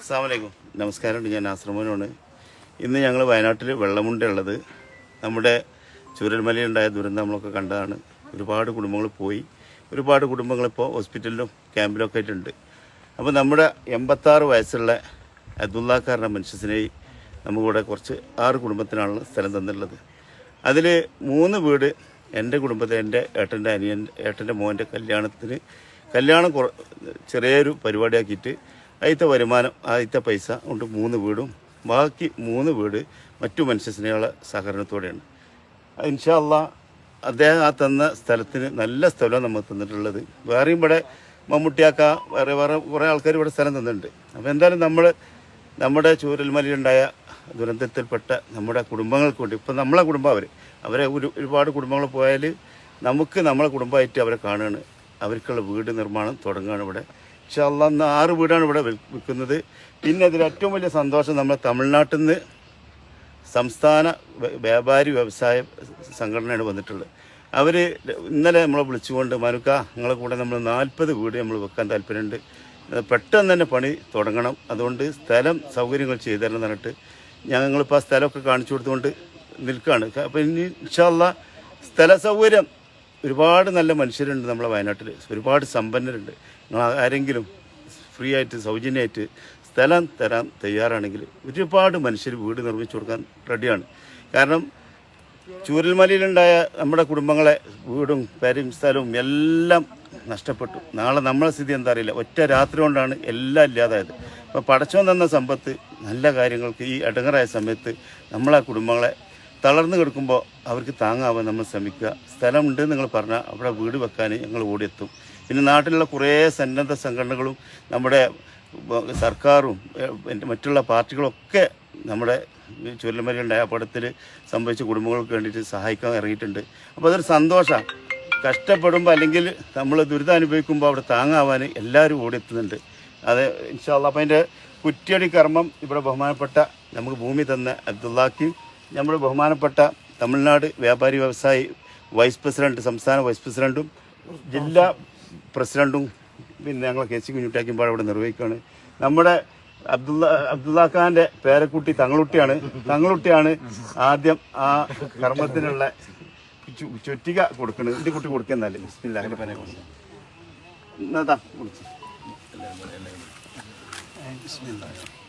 അസ്സാമലൈക്കും നമസ്കാരം ഞാൻ ആശ്രമനാണ് ഇന്ന് ഞങ്ങൾ വയനാട്ടിൽ വെള്ളമുണ്ടുള്ളത് നമ്മുടെ ചൂരൽമലയുണ്ടായ ദുരന്തം നമ്മളൊക്കെ കണ്ടതാണ്. ഒരുപാട് കുടുംബങ്ങൾ പോയി. ഒരുപാട് കുടുംബങ്ങളിപ്പോൾ ഹോസ്പിറ്റലിലും ക്യാമ്പിലൊക്കെ ആയിട്ടുണ്ട്. അപ്പോൾ നമ്മുടെ എൺപത്താറ് വയസ്സുള്ള അബ്ദുള്ളക്കാരന്റെ മനുഷ്യസിനെ നമുക്കിവിടെ കുറച്ച് ആറ് കുടുംബത്തിനാണ് സ്ഥലം തന്നിട്ടുള്ളത്. അതിൽ മൂന്ന് വീട് എന്റെ കുടുംബത്തിൽ എന്റെ ഏട്ടന്റെ അനിയൻ ഏട്ടന്റെ മോന്റെ കല്യാണത്തിന് കല്യാണം ചെറിയൊരു പരിപാടിയാക്കിയിട്ട് ആദ്യത്തെ വരുമാനം ആദ്യത്തെ പൈസ കൊണ്ട് മൂന്ന് വീടും ബാക്കി മൂന്ന് വീട് മറ്റു മനുഷ്യസ്നേഹമുള്ള സഹകരണത്തോടെയാണ്. ഇൻഷാല്ല അദ്ദേഹം ആ തന്ന സ്ഥലത്തിന് നല്ല സ്ഥലമാണ് നമ്മൾ തന്നിട്ടുള്ളത്. വേറെയും ഇവിടെ മമ്മൂട്ടിയാക്ക വേറെ വേറെ കുറേ ആൾക്കാർ ഇവിടെ സ്ഥലം തന്നിട്ടുണ്ട്. അപ്പോൾ എന്തായാലും നമ്മൾ നമ്മുടെ ചൂരൽമലയിലുണ്ടായ ദുരന്തത്തിൽപ്പെട്ട നമ്മുടെ കുടുംബങ്ങൾക്ക് വേണ്ടി ഇപ്പം നമ്മളെ കുടുംബം അവർ അവരെ ഒരു ഒരുപാട് കുടുംബങ്ങൾ പോയാൽ നമുക്ക് നമ്മളെ കുടുംബമായിട്ട് അവരെ കാണുകയാണ്. അവർക്കുള്ള വീട് നിർമ്മാണം തുടങ്ങുകയാണ് ഇവിടെ. അന്ന് അന്ന് ആറ് വീടാണ് ഇവിടെ വിൽ- വിൽക്കുന്നത്. പിന്നെ അതിൽ ഏറ്റവും വലിയ സന്തോഷം നമ്മൾ തമിഴ്നാട്ടിൽ നിന്ന് സംസ്ഥാന വ്യാപാരി വ്യവസായ സംഘടനയാണ് വന്നിട്ടുള്ളത്. അവർ ഇന്നലെ നമ്മളെ വിളിച്ചുകൊണ്ട് മനുക്ക നിങ്ങളെ കൂടെ നമ്മൾ നാൽപ്പത് വീട് നമ്മൾ വെക്കാൻ താല്പര്യമുണ്ട് പെട്ടെന്ന് തന്നെ പണി തുടങ്ങണം. അതുകൊണ്ട് സ്ഥലം സൗകര്യങ്ങൾ ചെയ്തു തരണം എന്ന് പറഞ്ഞിട്ട് ഞങ്ങളിപ്പോൾ ആ സ്ഥലമൊക്കെ കാണിച്ചു കൊടുത്തുകൊണ്ട് നിൽക്കുകയാണ് അപ്പോൾ ഇനി ഇൻഷാല്ല സ്ഥല സൗകര്യം ഒരുപാട് നല്ല മനുഷ്യരുണ്ട് നമ്മളെ വയനാട്ടിൽ. ഒരുപാട് സമ്പന്നരുണ്ട്. നിങ്ങൾ ആരെങ്കിലും ഫ്രീ ആയിട്ട് സൗജന്യമായിട്ട് സ്ഥലം തരാൻ തയ്യാറാണെങ്കിൽ ഒരുപാട് മനുഷ്യർ വീട് നിർമ്മിച്ചു കൊടുക്കാൻ റെഡിയാണ്. കാരണം ചൂരൽമലയിലുണ്ടായ നമ്മുടെ കുടുംബങ്ങളെ വീടും പേരും സ്ഥലവും എല്ലാം നഷ്ടപ്പെട്ടു. നാളെ നമ്മളെ സ്ഥിതി എന്താ അറിയില്ല. ഒറ്റ രാത്രി കൊണ്ടാണ് എല്ലാം ഇല്ലാതായത്. അപ്പോൾ പടച്ചോൻ തന്ന സമ്പത്ത് നല്ല കാര്യങ്ങൾക്ക് ഈ ഇടങ്ങറായ സമയത്ത് നമ്മളെ കുടുംബങ്ങളെ തളർന്നു കിടക്കുമ്പോൾ അവർക്ക് താങ്ങാവാൻ നമ്മൾ ശ്രമിക്കുക. സ്ഥലമുണ്ട് നിങ്ങൾ പറഞ്ഞാൽ അവിടെ വീട് വെക്കാൻ ഞങ്ങൾ ഓടിയെത്തും. പിന്നെ നാട്ടിലുള്ള കുറേ സന്നദ്ധ സംഘടനകളും നമ്മുടെ സർക്കാരും മറ്റുള്ള പാർട്ടികളൊക്കെ നമ്മുടെ ചുരൽമലയുണ്ടായ അപകടത്തിൽ സംഭവിച്ച കുടുംബങ്ങൾക്ക് വേണ്ടിയിട്ട് സഹായിക്കാൻ ഇറങ്ങിയിട്ടുണ്ട്. അപ്പോൾ അതൊരു സന്തോഷമാണ് കഷ്ടപ്പെടുമ്പോൾ അല്ലെങ്കിൽ നമ്മൾ ദുരിതം അനുഭവിക്കുമ്പോൾ അവിടെ താങ്ങാവാൻ എല്ലാവരും ഓടിയെത്തുന്നുണ്ട്. അത് ഇൻഷാല്ല അപ്പം അതിന്റെ കുറ്റിയടി കർമ്മം ഇവിടെ ബഹുമാനപ്പെട്ട നമുക്ക് ഭൂമി തന്ന അബ്ദുള്ളാക്കിയും നമ്മുടെ ബഹുമാനപ്പെട്ട തമിഴ്നാട് വ്യാപാരി വ്യവസായി വൈസ് പ്രസിഡന്റ് സംസ്ഥാന വൈസ് പ്രസിഡന്റും ജില്ലാ പ്രസിഡന്റും പിന്നെ ഞങ്ങളെ കെ സി കുഞ്ഞുട്ടിയാക്കുമ്പോൾ അവിടെ നിർവഹിക്കുകയാണ്. നമ്മുടെ അബ്ദുള്ള അബ്ദുള്ള ഖാന്റെ പേരക്കുട്ടി തങ്ങളുട്ടിയാണ്. തങ്ങളുട്ടിയാണ് ആദ്യം ആ കർമ്മത്തിനുള്ള ചുറ്റിക കൊടുക്കുന്നത് എന്റെ കുട്ടി കൊടുക്കുന്നല്ലേ ബിസ്മില്ലാഹിന്റെ പേരെ കൊടുക്കുന്നത് എന്നാ കുടിച്ചു ഇത്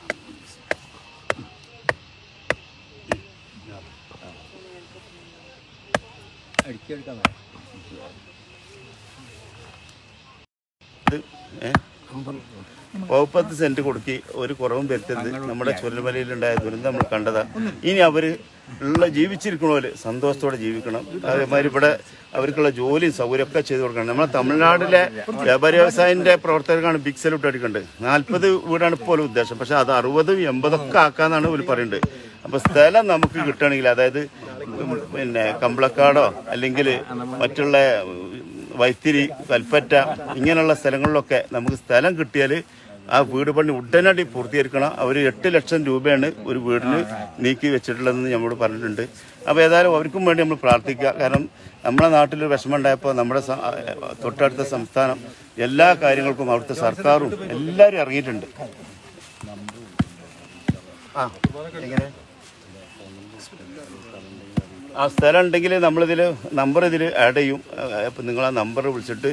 പത്ത് സെന്റ് കൊടുക്കി ഒരു കുറവും വരുത്തരുത്. നമ്മുടെ ചുരൽമലയിലുണ്ടായ ദുരന്തം നമ്മൾ കണ്ടതാ. ഇനി അവർ ഉള്ള ജീവിച്ചിരിക്കണോൽ സന്തോഷത്തോടെ ജീവിക്കണം. അതേമാതിരി ഇവിടെ അവർക്കുള്ള ജോലിയും സൗകര്യമൊക്കെ ചെയ്തു കൊടുക്കണം. നമ്മളെ തമിഴ്നാട്ടിലെ വ്യാപാരി വ്യവസായന്റെ പ്രവർത്തകർക്കാണ് ബിഗ് സല്യൂട്ട് അടിക്കേണ്ടത് നാൽപ്പത് വീടാണ് ഇപ്പോൾ ഉദ്ദേശം. പക്ഷെ അത് അറുപതും എൺപതൊക്കെ ആക്കാന്നാണ് ഇവർ പറയുന്നത് അപ്പൊ സ്ഥലം നമുക്ക് കിട്ടണമെങ്കിൽ അതായത് പിന്നെ കമ്പളക്കാടോ അല്ലെങ്കിൽ മറ്റുള്ള വൈത്തിരി കൽപ്പറ്റ ഇങ്ങനെയുള്ള സ്ഥലങ്ങളിലൊക്കെ നമുക്ക് സ്ഥലം കിട്ടിയാൽ ആ വീട് പണി ഉടനടി പൂർത്തീകരിക്കണം. അവർ എട്ട് ലക്ഷം രൂപയാണ് ഒരു വീടിന് നീക്കി വെച്ചിട്ടുള്ളതെന്ന് നമ്മളോട് പറഞ്ഞിട്ടുണ്ട്. അപ്പോൾ ഏതായാലും അവർക്കും വേണ്ടി നമ്മൾ പ്രാർത്ഥിക്കുക. കാരണം നമ്മുടെ നാട്ടിൽ വിഷമം ഉണ്ടായപ്പോൾ നമ്മുടെ തൊട്ടടുത്ത സംസ്ഥാനം എല്ലാ കാര്യങ്ങൾക്കും അവിടുത്തെ സർക്കാരും എല്ലാവരും ഇറങ്ങിയിട്ടുണ്ട്. ആ ആ സ്ഥലം ഉണ്ടെങ്കിൽ നമ്മളിതിൽ നമ്പർ ഇതിൽ ആഡ് ചെയ്യും. അപ്പം നിങ്ങൾ ആ നമ്പർ വിളിച്ചിട്ട്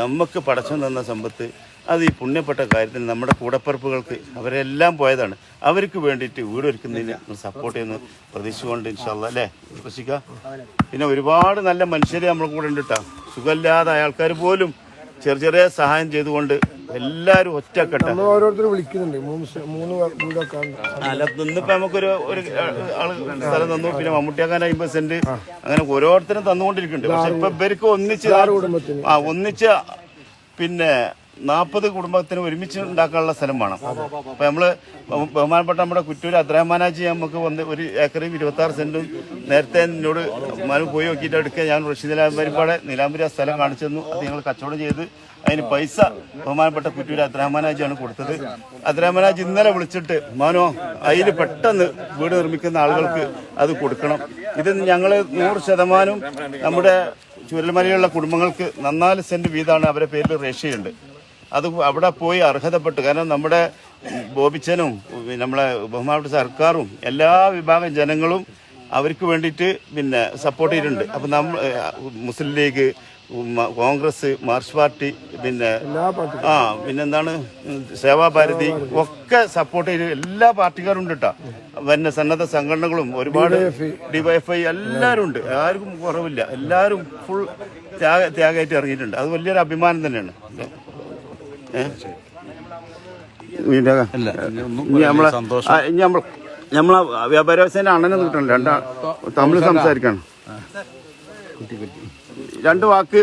നമുക്ക് പടച്ചു തന്ന സമ്പത്ത് അത് ഈ പുണ്യപ്പെട്ട കാര്യത്തിന് നമ്മുടെ കൂടപ്പിറപ്പുകൾക്ക് അവരെല്ലാം പോയതാണ്. അവർക്ക് വേണ്ടിയിട്ട് വീട് ഒരുക്കുന്നതിന് സപ്പോർട്ട് ചെയ്യുന്ന പ്രതീക്ഷിച്ചുകൊണ്ട് ഇൻഷാല്ല അല്ലേ? വിശ്വസിക്ക. പിന്നെ ഒരുപാട് നല്ല മനുഷ്യരെ നമ്മളെ കൂടെ ഉണ്ട് കേട്ടോ സുഖമില്ലാതെ ആൾക്കാർ പോലും ചെറിയ ചെറിയ സഹായം ചെയ്തുകൊണ്ട് എല്ലാവരും ഒറ്റക്കെട്ട. നമ്മൾ ഓരോരുത്തർ വിളിക്കുന്നുണ്ട്. മൂന്ന് വീടൊക്കെ. അല്ല ഇന്നിപ്പോ നമുക്കൊരു ഒരു ആൾ സ്ഥലം തന്നു പിന്നെ മമ്മൂട്ടിയാക്കാൻ അമ്പത് സെന്റ് അങ്ങനെ ഓരോരുത്തരും തന്നുകൊണ്ടിരിക്കുന്നുണ്ട്. പക്ഷെ ഇപ്പൊ ഇവർക്ക് ഒന്നിച്ച്. ആ ഒന്നിച്ച് പിന്നെ നാൽപ്പത് കുടുംബത്തിന് ഒരുമിച്ച് ഉണ്ടാക്കാനുള്ള സ്ഥലം വേണം. അപ്പൊ നമ്മൾ ബഹുമാനപ്പെട്ട നമ്മുടെ കുറ്റൂർ അദ്രഹമാനാജി നമുക്ക് വന്ന് ഒരു ഏക്കറും ഇരുപത്തി ആറ് സെന്റും നേരത്തെ എന്നോട് മനു പോയി നോക്കിയിട്ട് എടുക്കുക ഞാൻ റഷീദ് നിലാംബരിപ്പാടെ നിലാംബരി ആ സ്ഥലം കാണിച്ചു തന്നു. അത് ഞങ്ങൾ കച്ചവടം ചെയ്ത് അതിന് പൈസ ബഹുമാനപ്പെട്ട കുറ്റൂർ അബ്ദുറഹ്മാനാജിയാണ് കൊടുത്തത്. അബ്ദുറഹ്മാനാജി ഇന്നലെ വിളിച്ചിട്ട് മാനോ അതിൽ പെട്ടെന്ന് വീട് നിർമ്മിക്കുന്ന ആളുകൾക്ക് അത് കൊടുക്കണം. ഇത് ഞങ്ങൾ നൂറ് ശതമാനം നമ്മുടെ ചുരൽമലയിലുള്ള കുടുംബങ്ങൾക്ക് നന്നാൽ സെന്റ് വീതമാണ് അവരെ പേരിൽ രജിസ്റ്റർ അത് അവിടെ പോയി അർഹതപ്പെട്ട്. കാരണം നമ്മുടെ ബോബിച്ചനും നമ്മളെ ബഹുമാനപ്പെട്ട സർക്കാരും എല്ലാ വിഭാഗം ജനങ്ങളും അവർക്ക് വേണ്ടിയിട്ട് പിന്നെ സപ്പോർട്ട് ചെയ്തിട്ടുണ്ട്. അപ്പം നമ്മൾ മുസ്ലിം ലീഗ് കോൺഗ്രസ് മാർക്സ് പാർട്ടി പിന്നെ ആ പിന്നെന്താണ് സേവാഭാരതി ഒക്കെ സപ്പോർട്ട് ചെയ്ത് എല്ലാ പാർട്ടിക്കാരും ഉണ്ട് കേട്ടോ പിന്നെ സന്നദ്ധ സംഘടനകളും ഒരുപാട് ഡിവൈഎഫ്ഐ. എല്ലാവരും ഉണ്ട് ആർക്കും കുറവില്ല. എല്ലാവരും ഫുൾ ത്യാഗ ത്യാഗമായിട്ട് ഇറങ്ങിയിട്ടുണ്ട്. അത് വലിയൊരു അഭിമാനം തന്നെയാണ്. നമ്മളെ വ്യാപാര വ്യവസായ അണ്ണനെ കിട്ടണം രണ്ടാ തമിഴ് സംസാരിക്കണം. രണ്ട് വാക്ക്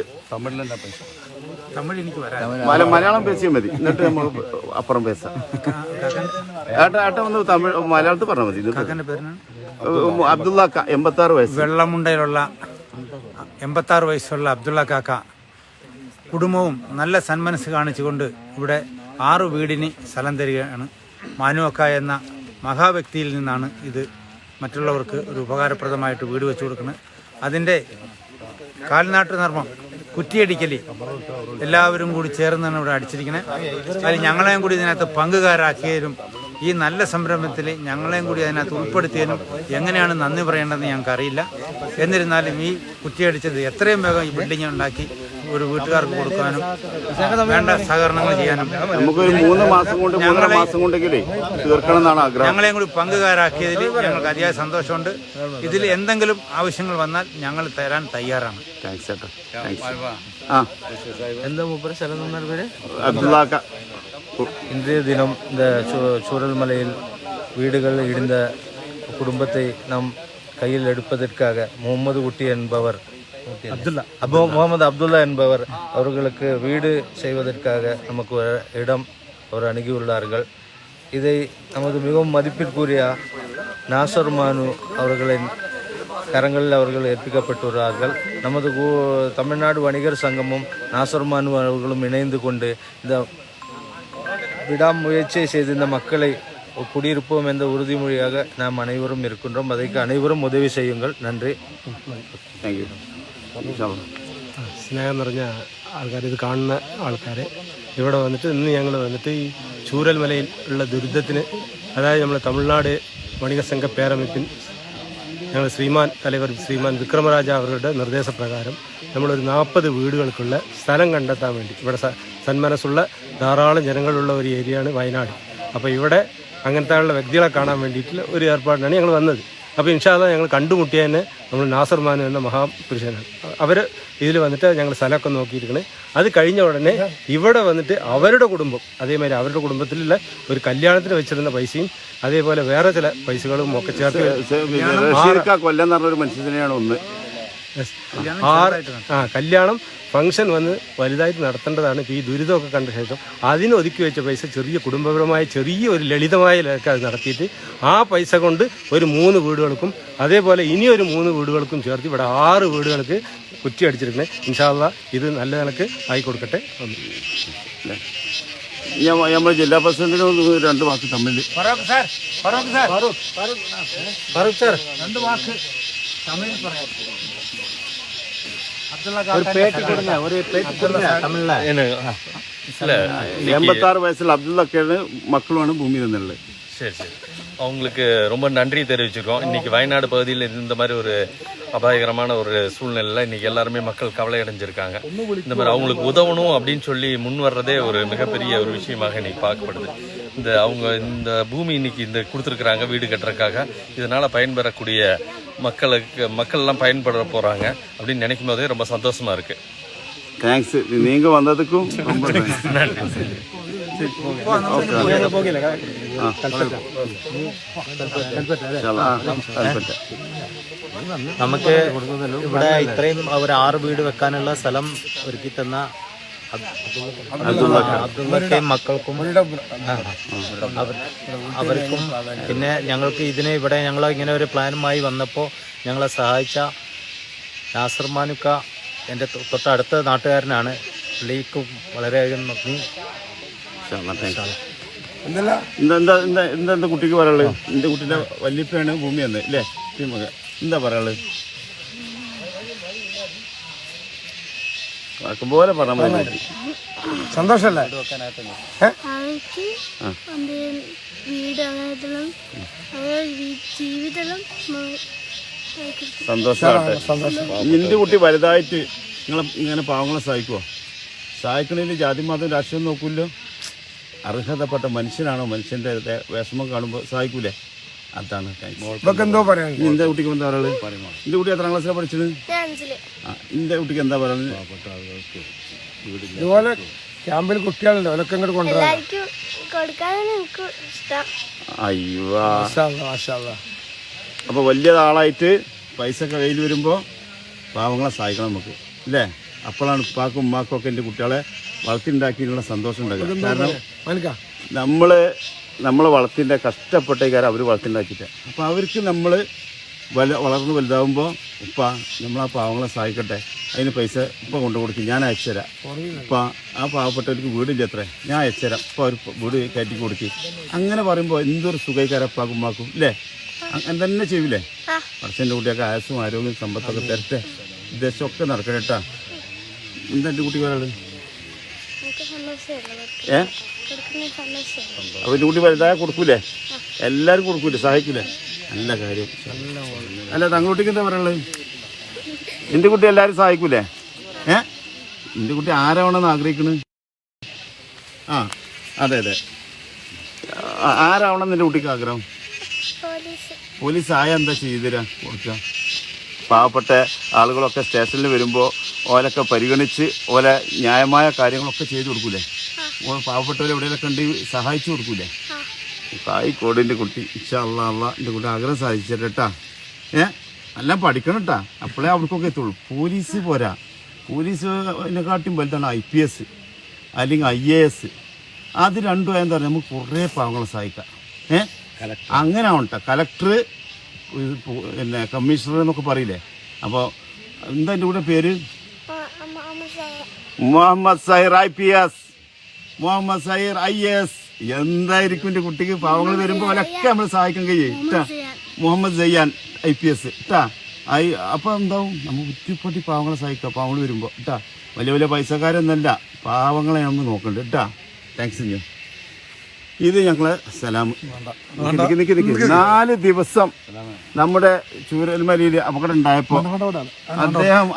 മല- മലയാളം പേശിയാൽ മതി. എന്നിട്ട് നമ്മൾ അപ്പുറം പേശാം ഏട്ടാ ഏട്ടാ ഒന്ന് തമിഴ് മലയാളത്തിൽ പറഞ്ഞാൽ മതി. അബ്ദുള്ള എൺപത്തി ആറ് വയസ്സ്. വെള്ളമുണ്ടയിലുള്ള എൺപത്തി ആറ് വയസ്സുള്ള അബ്ദുള്ള കാക്ക കുടുംബവും നല്ല സന്മനസ് കാണിച്ചുകൊണ്ട് ഇവിടെ ആറു വീടിന് സ്ഥലം തരികയാണ്. മാനുവക്ക എന്ന മഹാവ്യക്തിയിൽ നിന്നാണ് ഇത് മറ്റുള്ളവർക്ക് ഒരു ഉപകാരപ്രദമായിട്ട് വീട് വെച്ചു കൊടുക്കുന്നത്. അതിന്റെ കാൽനാട്ട് നർമ്മം കുറ്റിയടിക്കലി. എല്ലാവരും കൂടി ചേർന്നാണ് ഇവിടെ അടിച്ചിരിക്കുന്നത് അതിൽ ഞങ്ങളെയും കൂടി ഇതിനകത്ത് പങ്കുകാരാക്കിയതിലും ഈ നല്ല സംരംഭത്തിൽ ഞങ്ങളെയും കൂടി അതിനകത്ത് ഉൾപ്പെടുത്തിയതിനും എങ്ങനെയാണ് നന്ദി പറയേണ്ടതെന്ന് ഞങ്ങൾക്കറിയില്ല. എന്നിരുന്നാലും ഈ കുറ്റിയടിച്ചത് എത്രയും വേഗം ഈ ബിൽഡിംഗ് ഉണ്ടാക്കി ഒരു വീട്ടുകാർക്ക് കൊടുക്കാനും വേണ്ട സഹകരണങ്ങൾ ചെയ്യാനും നമുക്കൊരു മൂന്ന് മാസം കൊണ്ട് മൂന്നര മാസം കൊണ്ടെങ്കിലേ തീർക്കണം എന്നാണ് ആഗ്രഹം ഞങ്ങളെയും കൂടി പങ്കുകാരാക്കിയതിൽ ഞങ്ങൾക്ക് അതിയായ സന്തോഷമുണ്ട് ഇതിൽ എന്തെങ്കിലും ആവശ്യങ്ങൾ വന്നാൽ ഞങ്ങൾ തരാൻ തയ്യാറാണ് താങ്ക്സ് ചേട്ടാ താങ്ക്സ് ആ എന്താ മൂപ്പര് സ്ഥലം തന്നാർ പേര് അബ്ദുള്ള இன்றைய தினம் இந்த சூ சூரல்மலையில் வீடுகள் இடிந்த குடும்பத்தை நாம் கையில் எடுப்பதற்காக முகமது குட்டி என்பவர் அப்துல்லா. அபு முகமது அப்துல்லா என்பவர் அவர்களுக்கு வீடு செய்வதற்காக நமக்கு ஒரு இடம் அவர் அணுகியுள்ளார்கள் இதை நமது மிகவும் மதிப்பிற்குரிய நாசர் மானு அவர்களின் கரங்களில் அவர்கள் ஏற்பிக்கப்பட்டுள்ளார்கள். நமது தமிழ்நாடு வணிகர் சங்கமும் நாசர் மானு அவர்களும் இணைந்து கொண்டு இந்த விடாமுயற்சியை செய்து இந்த மக்களை குடியிருப்போம் என்ற உறுதிமொழியாக நாம் அனைவரும் இருக்கின்றோம். அதற்கு அனைவரும் உதவி செய்யுங்கள். நன்றி. தேங்க்யூ സ്നേഹം നിറഞ്ഞ ആൾക്കാർ ഇത് കാണുന്ന ആൾക്കാരെ ഇവിടെ വന്നിട്ട് ഇന്ന് ഞങ്ങൾ വന്നിട്ട് ഈ ചൂരൽമലയിൽ ഉള്ള ദുരിതത്തിന് അതായത് നമ്മൾ തമിഴ്നാട് വണികസംഘ പേരമിപ്പിൻ ഞങ്ങൾ ശ്രീമാൻ തലവർ ശ്രീമാൻ വിക്രമരാജ അവരുടെ നിർദ്ദേശപ്രകാരം നമ്മളൊരു നാൽപ്പത് വീടുകൾക്കുള്ള സ്ഥലം കണ്ടെത്താൻ വേണ്ടി ഇവിടെ സന്മനസ്സുള്ള ധാരാളം ജനങ്ങളുള്ള ഒരു ഏരിയയാണ് വയനാട്. അപ്പോൾ ഇവിടെ അങ്ങനത്തെ ഉള്ള വ്യക്തികളെ കാണാൻ വേണ്ടിയിട്ടുള്ള ഒരു ഏർപ്പാടിനാണ് ഞങ്ങൾ വന്നത്. അപ്പോൾ ഇൻഷാല്ല ഞങ്ങൾ കണ്ടുമുട്ടിയ തന്നെ നമ്മൾ നാസർ മാനു എന്ന മഹാപുരുഷനാണ് അവർ ഇതിൽ വന്നിട്ട് ഞങ്ങൾ സ്ഥലമൊക്കെ നോക്കിയിരിക്കണേ. അത് കഴിഞ്ഞ ഉടനെ ഇവിടെ വന്നിട്ട് അവരുടെ കുടുംബം അതേമാതിരി അവരുടെ കുടുംബത്തിലുള്ള ഒരു കല്യാണത്തിന് വെച്ചിരുന്ന പൈസയും അതേപോലെ വേറെ ചില പൈസകളും ഒക്കെ ചേർത്ത് കൊല്ലം എന്ന് പറഞ്ഞൊരു മനുഷ്യനെയാണ് ഒന്ന്. ആറ് ആ കല്യാണം ഫംഗ്ഷൻ വന്ന് വലുതായിട്ട് നടത്തേണ്ടതാണ്. ഇപ്പോൾ ഈ ദുരിതമൊക്കെ കണ്ട ശേഷം അതിന് ഒതുക്കി വെച്ച പൈസ ചെറിയ കുടുംബപരമായ ചെറിയ ഒരു ലളിതമായ ലേക്ക് അത് നടത്തിയിട്ട് ആ പൈസ കൊണ്ട് ഒരു മൂന്ന് വീടുകൾക്കും അതേപോലെ ഇനി ഒരു മൂന്ന് വീടുകൾക്കും ചേർത്ത് ഇവിടെ ആറ് വീടുകൾക്ക് കുറ്റി അടിച്ചിരിക്കുന്നത്. ഇൻഷാല്ല ഇത് നല്ല നിലയ്ക്ക് ആയി കൊടുക്കട്ടെ. ഒന്ന് നമ്മുടെ ജില്ലാ പ്രസിഡന്റിന് രണ്ട് വാക്ക് തമ്മിൽ Farooq sir Farooq sir. Farooq sir. രണ്ട് വാക്ക് തമിഴിൽ പറയാം. ஒரு பேட்டி கொடுங்க ஒரு பேட்டி கொடுங்க தமிழ்ல. இல்லை எண்பத்தாறு வயசில் அப்துல்லா கேடு மக்களோட பூமி தந்தில்லை சரி சரி. அவங்களுக்கு ரொம்ப நன்றி தெரிவிச்சிருக்கோம் இன்றைக்கி வயநாடு பகுதியில் இந்த மாதிரி ஒரு அபாயகரமான ஒரு சூழ்நிலையில் இன்றைக்கி எல்லாருமே மக்கள் கவலை அடைஞ்சிருக்காங்க. இந்த மாதிரி அவங்களுக்கு உதவணும் அப்படின்னு சொல்லி முன் வர்றதே ஒரு மிகப்பெரிய ஒரு விஷயமாக இன்றைக்கி பார்க்கப்படுது. இந்த அவங்க இந்த பூமி இன்னைக்கு இந்த கொடுத்துருக்குறாங்க வீடு கட்டுறதுக்காக. இதனால் பயன்பெறக்கூடிய மக்களுக்கு மக்கள்லாம் பயன்பட போறாங்க அப்படின்னு நினைக்கும் போதே ரொம்ப சந்தோஷமா இருக்கு താങ്ക്സ് നീങ്ക വന്നതുക്കും ரொம்ப thanks. ആ. ഇൻഷാല്ലാ. ആ, കൽപ്പറ്റ. നമുക്ക് ഇവിടെ ഇത്രയും ഒരു ആറ് വീട് വെക്കാനുള്ള സ്ഥലം ഒരുക്കി തന്ന അബ്ദുള്ളക്കും മക്കൾക്കും അവർക്കും പിന്നെ ഞങ്ങൾക്ക് ഇതിനെ ഇവിടെ ഞങ്ങൾ ഇങ്ങനെ ഒരു പ്ലാനുമായി വന്നപ്പോൾ ഞങ്ങളെ സഹായിച്ച നാസർ മാനുക്ക എന്റെ തൊട്ടടുത്ത നാട്ടുകാരനാണ്. പുള്ളിക്കും വളരെയധികം നന്ദി. എന്താ എന്താ കുട്ടിക്ക് പറയുള്ളൂ എന്റെ കുട്ടിന്റെ വല്യപ്പയാണ് ഭൂമി എന്ന് അല്ലേ എന്താ പറയാനുള്ളത്? വാക്കും പോലെ പറഞ്ഞാൽ മതി. സന്തോഷമല്ലേ സന്തോഷമാകട്ടെ നിന്റെ കുട്ടി വലുതായിട്ട് നിങ്ങളെ ഇങ്ങനെ പാവങ്ങളെ സഹായിക്കുമോ സഹായിക്കണേൽ ജാതി മാത്രം രാഷ്ട്രീയം നോക്കൂല്ലോ. അർഹതപ്പെട്ട മനുഷ്യനാണോ? മനുഷ്യന്റെ ദേ- വിഷമം കാണുമ്പോൾ സഹായിക്കൂലേ? അതാണ് എന്തോ പറയാൻ എന്റെ കുട്ടിക്ക് എന്താ പറയുക എന്റെ കുട്ടി എത്രാം ക്ലാസ്സിലാണ് പഠിച്ചത്? ആ എന്റെ കുട്ടിക്ക് എന്താ പറയുന്നത് ഇതുപോലെ ക്യാമ്പിൽ കുട്ടികളുണ്ട് അവരൊക്കെ ഇങ്ങോട്ട് കൊണ്ടുവരാം അയ്യോ. മാഷാ അപ്പോൾ വലിയ ആളായിട്ട് പൈസ ഒക്കെ കയ്യിൽ വരുമ്പോൾ പാവങ്ങളെ സഹായിക്കണം നമുക്ക് അല്ലേ അപ്പോഴാണ് ഉപ്പാക്കും ഉമ്മാക്കും ഒക്കെ എന്റെ കുട്ടികളെ വളർത്തിണ്ടാക്കിയിട്ടുള്ള സന്തോഷം ഉണ്ടാക്കുക കാരണം മനക്ക. നമ്മൾ നമ്മളെ വളർത്തിന്റെ കഷ്ടപ്പെട്ട കാര്യം അവർ വളർത്തിണ്ടാക്കിയിട്ട്. അപ്പോൾ അവർക്ക് നമ്മൾ വല വളർന്ന് വലുതാവുമ്പോൾ ഉപ്പ നമ്മൾ ആ പാവങ്ങളെ സഹായിക്കട്ടെ. അതിന് പൈസ ഇപ്പം കൊണ്ടു കൊടുക്കും. ഞാൻ അയച്ചുതരാം ഇപ്പം ഉപ്പ ആ പാവപ്പെട്ടവർക്ക് വീടില്ല അത്രേ? ഞാൻ അയച്ചുതരാം ഇപ്പം അവർ വീട് കയറ്റി കൊടുക്കി. അങ്ങനെ പറയുമ്പോൾ എന്തൊരു സുഖക്കാരം ഉപ്പാക്കും ഉമ്മാക്കും ഇല്ലേ? അങ്ങനെ തന്നെ ചെയ്യൂലേ? ആ. അച്ഛന്റെ കുട്ടിയൊക്കെ ആയസും ആരോഗ്യം സമ്പത്തൊക്കെ തരട്ടെ. ഉദ്ദേശമൊക്കെ നടക്കട്ടെ കേട്ടാ എന്താ എന്റെ കുട്ടി ഒരാൾ ഏ? അപ്പോൾ എന്റെ കുട്ടി വലുതായ കൊടുക്കൂലേ? എല്ലാരും കൊടുക്കൂലേ? സഹായിക്കൂലേ? നല്ല കാര്യം. അല്ല തങ്ങളുട്ടിക്ക് എന്താ പറയുള്ളത് എന്റെ കുട്ടി എല്ലാരും സഹായിക്കൂലേ? ഏ? എന്റെ കുട്ടി ആരാവണമെന്ന് ആഗ്രഹിക്കണ്? ആ അതെ അതെ. ആരാവണം എന്റെ കുട്ടിക്ക് ആഗ്രഹം? പോലീസ്. പോലീസ് ആയ എന്താ ചെയ്തുതരാ കൊടുക്ക. പാവപ്പെട്ട ആളുകളൊക്കെ സ്റ്റേഷനിൽ വരുമ്പോൾ ഓലൊക്കെ പരിഗണിച്ച് ഓല ന്യായമായ കാര്യങ്ങളൊക്കെ ചെയ്തു കൊടുക്കൂലേ? ഓ എവിടെയൊക്കെ ഉണ്ട് കണ്ട് സഹായിച്ചു കൊടുക്കൂലേ? കായിക്കോട് എന്റെ കുട്ടി ഇൻഷാ അള്ളാ അള്ളാ എന്റെ കുട്ടി ആഗ്രഹം സാധിച്ചിട്ട് കേട്ടാ ഏ? എല്ലാം പഠിക്കണം കേട്ടാ അപ്പോഴേ അവർക്കൊക്കെ എത്തുള്ളൂ. പോലീസ് പോരാ. പോലീസ് അതിനെക്കാട്ടിയും വലുതാണ് ഐ പി എസ് അല്ലെങ്കിൽ ഐ എ എസ്. അത് രണ്ടും എന്താ പറയുക നമുക്ക് കുറേ പാവങ്ങളെ സഹായിക്കാം. ഏ? അങ്ങനെ ആവണ്ട കലക്ടർ പിന്നെ കമ്മീഷണർ എന്നൊക്കെ പറയില്ലേ? അപ്പോൾ എന്താ എന്റെ കൂടെ പേര്? അമ്മ അമ്മ സഹായം Muhammad Sahir I P S. Muhammad Sair I S. എന്തായിരിക്കും എന്റെ കുട്ടിക്ക്? പാവങ്ങൾ വരുമ്പോൾ അവരൊക്കെ നമ്മൾ സഹായിക്കാൻ കഴിയും. കേട്ടാ Muhammad Sayyan I P S. കേട്ടാ ഐ അപ്പോൾ എന്താവും? നമ്മൾ ഉറ്റിപ്പൊട്ടി പാവങ്ങളെ സഹായിക്കുക പാവങ്ങൾ വരുമ്പോ. കേട്ടാ വലിയ വലിയ പൈസക്കാരൊന്നല്ല പാവങ്ങളെ നമ്മൾ നോക്കണ്ട. കേട്ടാ താങ്ക്സ് ഞാൻ ഇത് ഞങ്ങളെ സലാം. നിക്ക് നിക്ക് നിക്ക്. നാല് ദിവസം നമ്മുടെ ചൂരൽമലയിൽ അപകടം ഉണ്ടായപ്പോ അദ്ദേഹം.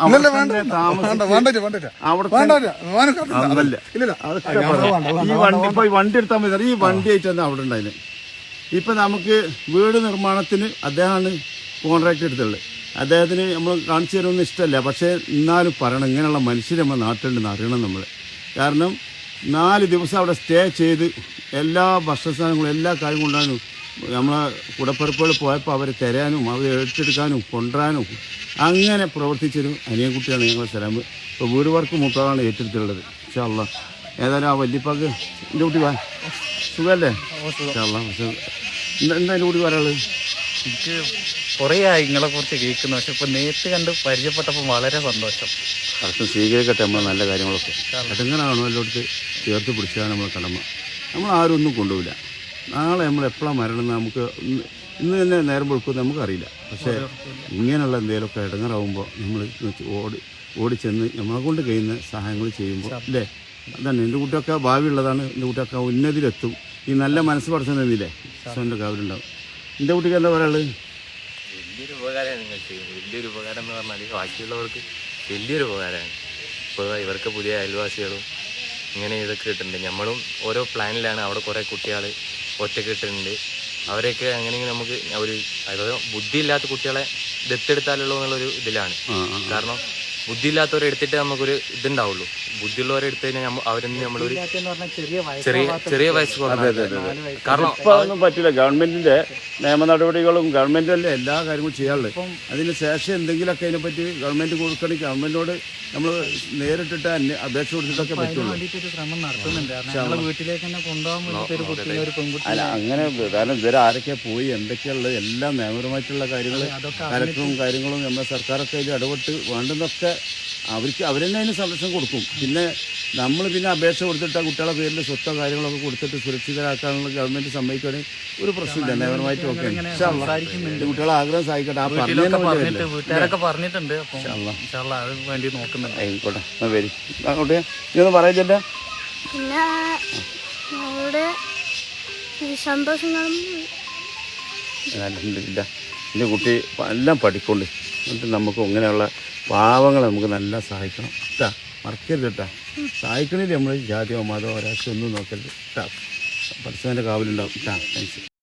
ഈ വണ്ടി ഇപ്പൊ വണ്ടി. എടുത്താൽ മതി. ഈ വണ്ടി ആയിട്ടാണ് അവിടെ ഉണ്ടായത് ഇപ്പൊ നമുക്ക് വീട് നിർമ്മാണത്തിന് അദ്ദേഹമാണ് കോൺട്രാക്ട് എടുത്തുള്ളത്. അദ്ദേഹത്തിന് നമ്മൾ കാണിച്ചു തരുമെന്ന് ഇഷ്ടമല്ല. പക്ഷേ എന്നാലും പറയണം ഇങ്ങനെയുള്ള മനുഷ്യർ നമ്മുടെ നാട്ടിലുണ്ടെന്ന് അറിയണം നമ്മൾ കാരണം നാല് ദിവസം അവിടെ സ്റ്റേ ചെയ്ത് എല്ലാ ഭക്ഷണസാധനങ്ങളും എല്ലാ കാര്യം കൊണ്ടാനും നമ്മളെ കുടപ്പറപ്പുകൾ പോയപ്പോൾ അവരെ തരാനും അവരെ എടുത്തെടുക്കാനും കൊണ്ടുവരാനും അങ്ങനെ പ്രവർത്തിച്ചൊരു അനിയൻകുട്ടിയാണ് ഞങ്ങളെ സ്ഥലം ഇപ്പോൾ വീട് വർക്ക് മുപ്പതാണ് ഏറ്റെടുത്തുള്ളത് ചാള ഏതായാലും ആ വല്യപ്പാക്ക് എന്റെ കുട്ടി വാ. സുഖമല്ലേ. പക്ഷേ എന്താ എന്റെ കുട്ടി പറയാനുള്ളത്? കുറേ ആയി നിങ്ങളെ കുറിച്ച് കേൾക്കുന്നു. പക്ഷെ ഇപ്പൊ നേരിട്ട് കണ്ട് പരിചയപ്പെട്ടപ്പോൾ വളരെ സന്തോഷം. അർത്ഥം സ്വീകരിക്കട്ടെ നമ്മൾ നല്ല കാര്യങ്ങളൊക്കെ. അതെങ്ങനെയാണോ എല്ലായിടത്ത് ചേർത്ത് പിടിച്ചാൽ നമ്മളെ കടമ. നമ്മൾ ആരും ഒന്നും കൊണ്ടുപോകില്ല നാളെ നമ്മൾ എപ്പോഴാണ് മരണം നമുക്ക് ഇന്ന് തന്നെ നേരം വെളുക്കും നമുക്കറിയില്ല. പക്ഷേ ഇങ്ങനെയുള്ള എന്തെങ്കിലുമൊക്കെ ഇടങ്ങറാവുമ്പോൾ നമ്മൾ ഓടി ഓടിച്ചെന്ന് നമ്മളെ കൊണ്ട് കഴിയുന്ന സഹായങ്ങൾ ചെയ്യുമ്പോൾ അല്ലേ? അതാണ്. എന്റെ കുട്ടിയൊക്കെ ഭാവിയുള്ളതാണ് എന്റെ കുട്ടിയൊക്കെ ഉന്നതിയിലെത്തും. ഈ നല്ല മനസ്സ് പഠിച്ചു നിന്നില്ലേ സ്വന്തം കാവിലുണ്ടാവും എന്റെ കുട്ടിക്ക് എന്താ പറയാനുള്ളത്? വലിയൊരു ഉപകാരമാണ് നിങ്ങൾ ചെയ്യുന്നത്. വലിയൊരു ഉപകാരം എന്ന് പറഞ്ഞാൽ ബാക്കിയുള്ളവർക്ക് വലിയൊരു ഉപകാരമാണ്. ഇപ്പോൾ ഇവർക്ക് പുതിയ അയൽവാസികളും ഇങ്ങനെ ഇതൊക്കെ കിട്ടുന്നുണ്ട്. നമ്മളും ഓരോ പ്ലാനിലാണ് അവിടെ കുറേ കുട്ടികൾ ഒറ്റയ്ക്ക് കിട്ടുന്നുണ്ട്. അവരെയൊക്കെ അങ്ങനെയെങ്കിൽ നമുക്ക് ഒരു അതായത് ബുദ്ധിയില്ലാത്ത കുട്ടികളെ ദത്തെടുത്താലുള്ളൂ എന്നുള്ളൊരു ഇതിലാണ്. കാരണം ബുദ്ധിയില്ലാത്തവരെ എടുത്തിട്ട് നമുക്കൊരു ഇതുണ്ടാവുള്ളൂ. ബുദ്ധിയുള്ളവരെ എടുത്തു കഴിഞ്ഞാൽ നമ്മ- അവരൊന്നും നമ്മളൊരു ചെറിയ ചെറിയ ചെറിയ വയസ്സ് കാരണം ഇപ്പൊ ഒന്നും പറ്റില്ല. ഗവൺമെന്റിന്റെ നിയമ നടപടികളും ഗവൺമെന്റല്ലേ എല്ലാ കാര്യങ്ങളും ചെയ്യാറുള്ളത് അതിന് ശേഷം എന്തെങ്കിലുമൊക്കെ അതിനെപ്പറ്റി ഗവൺമെന്റ് കൊടുക്കണമെങ്കിൽ ഗവൺമെന്റിനോട് നമ്മൾ നേരിട്ടിട്ട് അന്വേ- അപേക്ഷ കൊടുത്തിട്ടൊക്കെ പറ്റുള്ളൂ. അല്ല അങ്ങനെ കാരണം ഇവരെ ആരൊക്കെ പോയി എന്തൊക്കെയുള്ളത് എല്ലാ നിയമപരമായിട്ടുള്ള കാര്യങ്ങൾ കലക്ടറും കാര്യങ്ങളും നമ്മുടെ സർക്കാരൊക്കെ ഇതിൽ ഇടപെട്ട് വേണ്ടുന്നൊക്കെ അവർക്ക് അവരെന്നെ അതിന് സംരക്ഷണം കൊടുക്കും. പിന്നെ നമ്മൾ പിന്നെ അപേക്ഷ കൊടുത്തിട്ട് ആ കുട്ടികളെ പേരിൽ സ്വത്തോ കാര്യങ്ങളൊക്കെ കൊടുത്തിട്ട് സുരക്ഷിതരാക്കാനുള്ള ഗവൺമെന്റ് സമ്മതിക്കുകയാണെങ്കിൽ ഒരു പ്രശ്നമില്ല. നിയമപരമായിട്ട് ഓക്കെ കുട്ടികളെ ആഗ്രഹം സഹായിക്കട്ടെ. ആ വീട്ടുകാരൊക്കെ പറഞ്ഞിട്ടുണ്ട്. വേണ്ടി നോക്കുന്നുണ്ട്. ആയിക്കോട്ടെ. വരി. അങ്ങോട്ടേ ഇതൊന്നും പറയില്ല പിന്നെ സന്തോഷങ്ങളും എന്റെ കുട്ടി എല്ലാം പഠിക്കൊണ്ട്. എന്നിട്ട് നമുക്ക് ഇങ്ങനെയുള്ള പാവങ്ങളെ നമുക്ക് നല്ല സഹായിക്കണം. കേട്ടാ മറക്കരുത് കേട്ടാ സഹായിക്കണില്ല നമ്മൾ ജാതിയോ മതമോ രാഷ്ട്രീയം ഒന്നും നോക്കരുത് കേട്ടാ പഠിച്ചവന്റെ കാവലുണ്ടാവും. കേട്ടാ താങ്ക്സ്